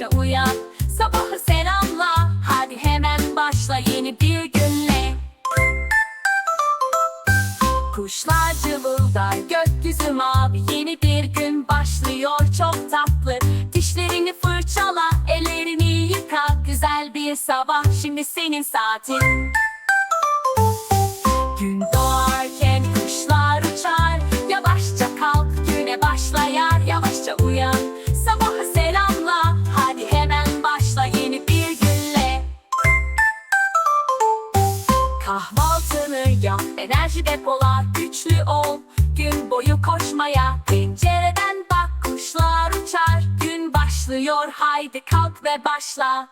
yavaşça uyan. Sabahı sen Hadi hemen başla yeni bir günle. Kuşlar cıvıldar gökyüzü mavi. Yeni bir gün başlıyor çok tatlı. Dişlerini fırçala ellerini yıka. Güzel bir sabah şimdi senin saatin. Gün Yap, enerji depola, güçlü ol. Gün boyu koşmaya, pencereden bak. Kuşlar uçar Gün başlıyor, haydi kalk ve başla.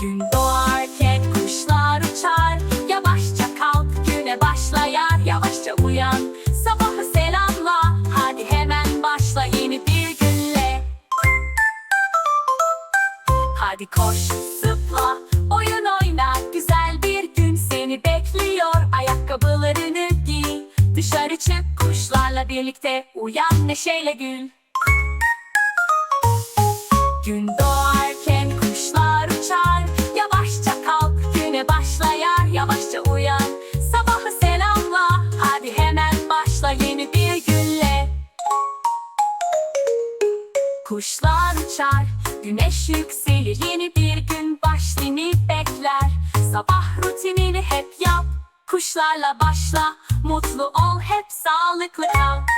Gün doğarken kuşlar uçar. Yavaşça kalk, güne başlayar. Yavaşça uyan, sabahı selamla. Hadi hemen başla yeni bir günle. Hadi koş, zıpla, kuşlarla birlikte Uyan neşeyle gül. Gün doğarken kuşlar uçar. Yavaşça kalk güne başlayar Yavaşça uyan. Sabahı selamla Hadi hemen başla yeni bir günle Kuşlar uçar, güneş yükselir Yeni bir gün başlığını bekler. Sabah rutinini hep yap Kuşlarla başla, mutlu ol Hep sağlıklı kal